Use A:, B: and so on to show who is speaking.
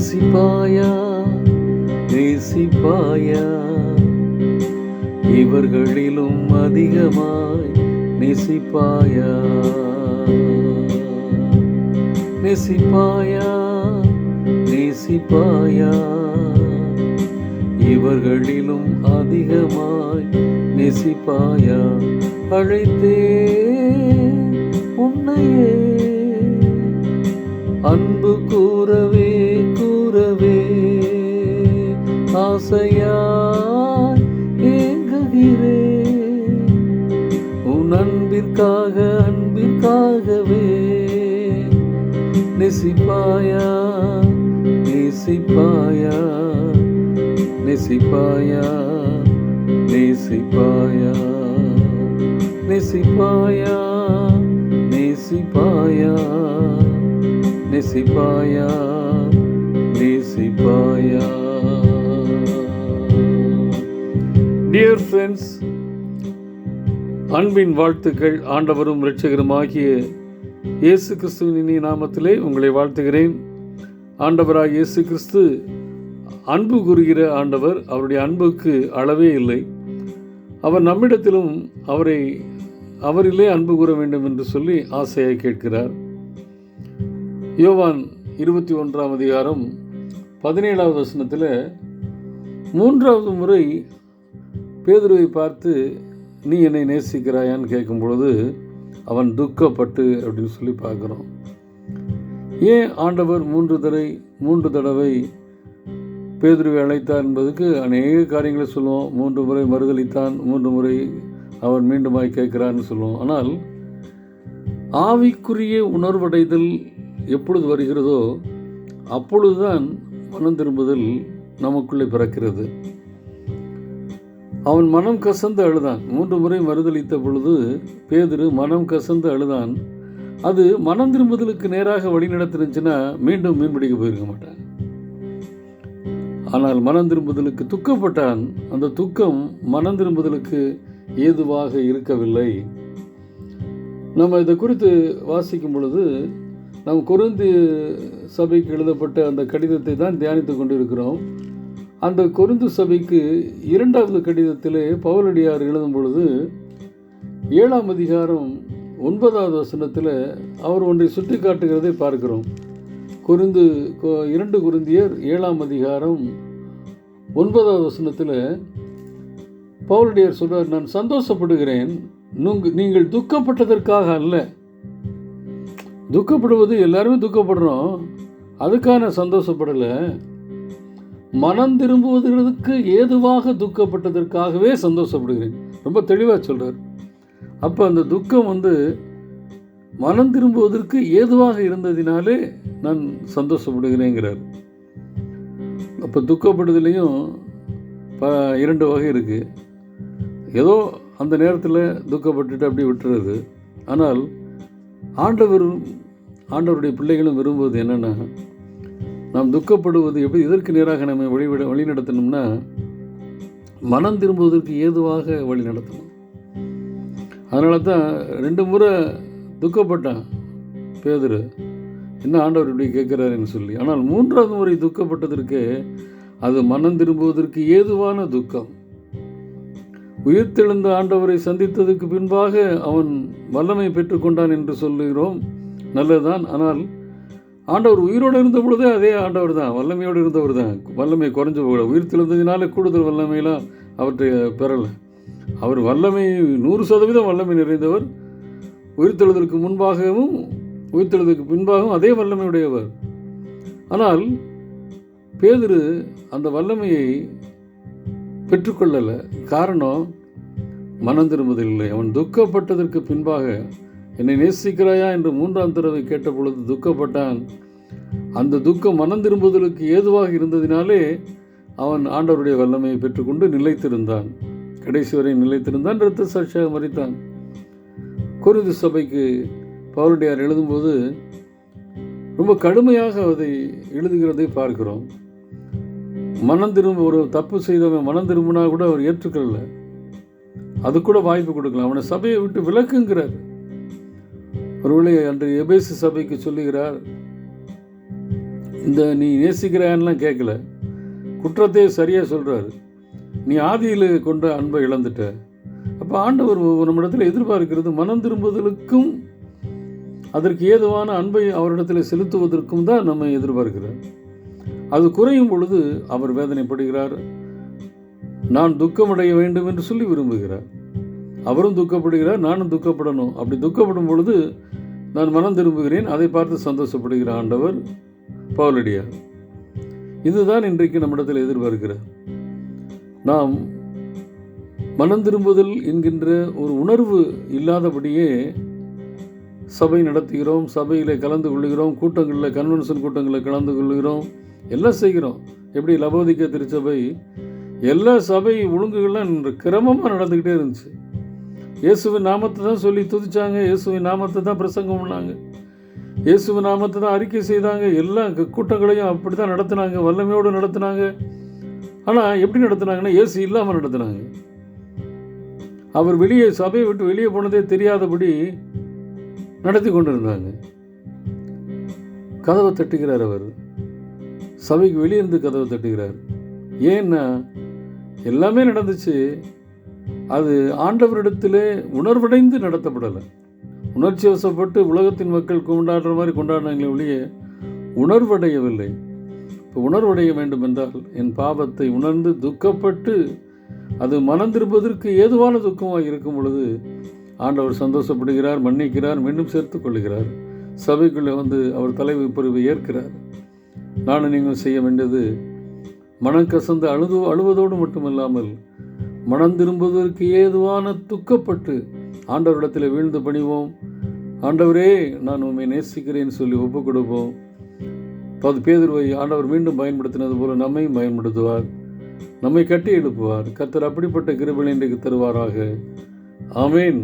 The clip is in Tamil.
A: நேசிப்பாயா? நேசிப்பாயா? இவர்களிலும் அதிகமாய் நேசிப்பாயா? நேசிப்பாயா? நேசிப்பாயா? இவர்களிலும் அதிகமாய் நேசிப்பாயா? அழைத்தே உன்னையே. அன்பு கூறவே ஆசையாய் ஏங்குகிறேன் உன் அன்பிற்காக அன்பிற்காகவே நெசிப்பாயா நேசிப்பாயா நெசிப்பாயா நேசிப்பாயா நெசிப்பாயா நேசிப்பாயா நெசிப்பாயா நேசிப்பாயா டியர் ஃப்ரெண்ட்ஸ் அன்பின் வாழ்த்துக்கள் ஆண்டவரும் இரட்சகருமாகிய இயேசு கிறிஸ்துவின் இனிய நாமத்திலே உங்களை வாழ்த்துகிறேன். ஆண்டவராக இயேசு கிறிஸ்து அன்பு கூறுகிற ஆண்டவர் அவருடைய அன்புக்கு அளவே இல்லை. அவர் நம்மிடத்திலும் அவரை அவரிலே அன்பு கூற வேண்டும் என்று சொல்லி ஆசையாக கேட்கிறார். யோவான் இருபத்தி ஒன்றாம் அதிகாரம் பதினேழாவது வசனத்தில் மூன்றாவது முறை பேதுருவை பார்த்து நீ என்னை நேசிக்கிறாயான்னு கேட்கும் பொழுது அவன் துக்கப்பட்டு அப்படின்னு சொல்லி பார்க்குறோம். ஏன் ஆண்டவர் மூன்று தடவை மூன்று தடவை பேதுருவை அழைத்தார் என்பதுக்கு அநேக காரியங்களை சொல்லுவோம். மூன்று முறை மறுதளித்தான் மூன்று முறை அவன் மீண்டுமாய் கேட்கிறான்னு சொல்லுவோம். ஆனால் ஆவிக்குரிய உணர்வடைதல் எப்பொழுது வருகிறதோ அப்பொழுதுதான் மனம் திரும்புதல் நமக்குள்ளே பிறக்கிறது. அவன் மனம் கசந்து அழுதான். மூன்று முறை மறுதளித்த பொழுது பேதுரு மனம் கசந்து அழுதான். அது மனம் திரும்புதலுக்கு நேராக வழி நடத்தினுச்சுன்னா மீண்டும் மீன்பிடிக்க போயிருக்க மாட்டான். ஆனால் மனம் திரும்புதலுக்கு துக்கப்பட்டான். அந்த துக்கம் மனம் திரும்புதலுக்கு ஏதுவாக இருக்கவில்லை. நம்ம இதை குறித்து வாசிக்கும் பொழுது நம் கொருந்து சபைக்கு எழுதப்பட்ட அந்த கடிதத்தை தான் தியானித்து கொண்டிருக்கிறோம். அந்த கொருந்து சபைக்கு இரண்டாவது கடிதத்திலே பவுலடியார் எழுதும் பொழுது ஏழாம் அதிகாரம் ஒன்பதாவது வசனத்தில் அவர் ஒன்றை சுட்டி காட்டுகிறதை பார்க்கிறோம். குருந்து இரண்டு குருந்தியர் ஏழாம் அதிகாரம் ஒன்பதாவது வசனத்தில் பவுலடியார் சொல்கிறார் நான் சந்தோஷப்படுகிறேன். நுங்கு- நீங்கள் துக்கப்பட்டதற்காக அல்ல. துக்கப்படுவது எல்லாருமே துக்கப்படுறோம். அதுக்கான சந்தோஷப்படலை. மனம் திரும்புவதற்கு ஏதுவாக துக்கப்பட்டதற்காகவே சந்தோஷப்படுகிறேன். ரொம்ப தெளிவாக சொல்கிறார் அப்போ அந்த துக்கம் வந்து மனம் திரும்புவதற்கு ஏதுவாக இருந்ததினாலே நான் சந்தோஷப்படுகிறேங்கிறார். அப்போ துக்கப்படுதலையும் ப இரண்டு வகை இருக்குது ஏதோ அந்த நேரத்தில் துக்கப்பட்டுட்டு அப்படி விட்டுறது. ஆனால் ஆண்டவர் ஆண்டவருடைய பிள்ளைகளும் விரும்புவது என்னென்னா நாம் துக்கப்படுவது எப்படி இதற்கு நேராக நம்ம வழிவிட வழி நடத்தணும்னா மனம் திரும்புவதற்கு ஏதுவாக வழி நடத்தணும். அதனால தான் ரெண்டு முறை துக்கப்பட்டான் பேதுரு. என்ன ஆண்டவர் இப்படி கேட்குறாருன்னு சொல்லி. ஆனால் மூன்றாவது முறை துக்கப்பட்டதற்கு அது மனம் திரும்புவதற்கு ஏதுவான துக்கம். உயிர்த்தெழுந்த ஆண்டவரை சந்தித்ததுக்கு பின்பாக அவன் வல்லமை பெற்றுக்கொண்டான் என்று சொல்லுகிறோம். நல்லதுதான். ஆனால் ஆண்டவர் உயிரோடு இருந்த பொழுதே அதே ஆண்டவர் தான் வல்லமையோடு இருந்தவர் தான். வல்லமை குறைஞ்சு போகல. உயிர் கூடுதல் வல்லமையெல்லாம் அவற்றை பெறலை. அவர் வல்லமை நூறு சதவீதம் வல்லமை நிறைந்தவர். உயிர்த்தெழுதலுக்கு முன்பாகவும் உயிர்த்தெழுதலுக்கு பின்பாகவும் அதே வல்லமையுடையவர். ஆனால் பேதுரு அந்த வல்லமையை பெற்றுக்கொள்ளலை. காரணம் மனம் திரும்புவதில்லை அவன் துக்கப்பட்டதற்கு பின்பாக என்னை நேசிக்கிறாயா என்று மூன்றாம் தடவை கேட்ட பொழுது துக்கப்பட்டான். அந்த துக்கம் மனம் திரும்புதலுக்கு ஏதுவாக இருந்ததினாலே அவன் ஆண்டவருடைய வல்லமையை பெற்றுக்கொண்டு நிலைத்திருந்தான். கடைசி வரை நிலைத்திருந்தான் இரத்த சாட்சியாக மறித்தான் குருது சபைக்கு பவுலடியார் எழுதும்போது ரொம்ப கடுமையாக அதை எழுதுகிறதை பார்க்கிறோம். மனம் திரும்ப ஒரு தப்பு செய்தவன் மனம் திரும்பினா கூட அவர் ஏற்றுக்கல அது கூட வாய்ப்பு கொடுக்கலாம். அவனை சபையை விட்டு விலக்குங்கிறார். ஒருவேளை அன்று எபேசு சபைக்கு சொல்லுகிறார் இந்த நீ நேசிக்கிறான்லாம் கேட்கல. குற்றத்தை சரியாக சொல்கிறாரு நீ ஆதியில் கொண்ட அன்பை இழந்துட்ட. அப்போ ஆண்டவர் நம்மிடத்தில் எதிர்பார்க்கிறது மனம் திரும்புதலுக்கும் அதற்கு ஏதுவான அன்பை அவரிடத்தில் செலுத்துவதற்கும் தான் நம்ம எதிர்பார்க்கிறார். அது குறையும் பொழுது அவர் வேதனைப்படுகிறார். நான் துக்கமடைய வேண்டும் என்று சொல்லி விரும்புகிறார். அவரும் துக்கப்படுகிறார் நானும் துக்கப்படணும். அப்படி துக்கப்படும் பொழுது நான் மனம் திரும்புகிறேன் அதை பார்த்து சந்தோஷப்படுகிற ஆண்டவர் பவுலடியார். இதுதான் இன்றைக்கு நம்மிடத்தில் எதிர்பார்க்கிறார். நாம் மனம் திரும்புதல் என்கின்ற ஒரு உணர்வு இல்லாதபடியே சபை நடத்துகிறோம் சபையில் கலந்து கொள்கிறோம் கூட்டங்களில் கன்வென்ஷன் கூட்டங்களில் கலந்து கொள்கிறோம் எல்லாம் செய்கிறோம். எப்படி லபோதிக்க திருச்சபை எல்லா சபை ஒழுங்குகள்லாம் கிரமமாக நடந்துக்கிட்டே இருந்துச்சு. இயேசுவின் நாமத்தை தான் சொல்லி துதிச்சாங்க. இயேசுவின் நாமத்தை தான் பிரசங்கம் பண்ணாங்க. இயேசுவின் நாமத்தை தான் அறிக்கை செய்தாங்க. எல்லா கூட்டங்களையும் அப்படி தான் நடத்தினாங்க. வல்லமையோடு நடத்தினாங்க. ஆனால் எப்படி நடத்துனாங்கன்னா இயேசு இல்லாமல் நடத்தினாங்க. அவர் வெளியே சபையை விட்டு வெளியே போனதே தெரியாதபடி நடத்தி கொண்டிருந்தாங்க. கதவை தட்டுகிறார் அவர். சபைக்கு வெளியே இருந்து கதவை தட்டுகிறார். ஏன்னா எல்லாமே நடந்துச்சு. அது ஆண்டவரிடத்திலே உணர்வடைந்து நடத்தப்படலை. உணர்ச்சி வசப்பட்டு உலகத்தின் மக்கள் கொண்டாடுற மாதிரி கொண்டாடினாங்களே ஒழிய உணர்வடையவில்லை. இப்போ உணர்வடைய வேண்டும் என்றால் என் பாவத்தை உணர்ந்து துக்கப்பட்டு அது மனம் திரும்புவதற்கு ஏதுவான துக்கமாக இருக்கும் பொழுது ஆண்டவர் சந்தோஷப்படுகிறார் மன்னிக்கிறார் மீண்டும் சேர்த்து கொள்கிறார் சபைக்குள்ளே வந்து அவர் தலைமை பொறுப்பை ஏற்கிறார். நானும் நீங்கள் செய்ய வேண்டியது மனம் கசந்து அழுது அழுவதோடு மட்டுமல்லாமல் மனம் திரும்புவதற்கு ஏதுவான துக்கப்பட்டு ஆண்டவரிடத்தில் வீழ்ந்து பணிவோம். ஆண்டவரே நான் உண்மை நேசிக்கிறேன் சொல்லி ஒப்புக் கொடுப்போம் பது பேதுருவை ஆண்டவர் மீண்டும் பயன்படுத்தினது போல நம்மையும் பயன்படுத்துவார். நம்மை கட்டி எழுப்புவார். கத்தர் அப்படிப்பட்ட கிருபை இன்றைக்கு தருவாராக. ஆமேன்.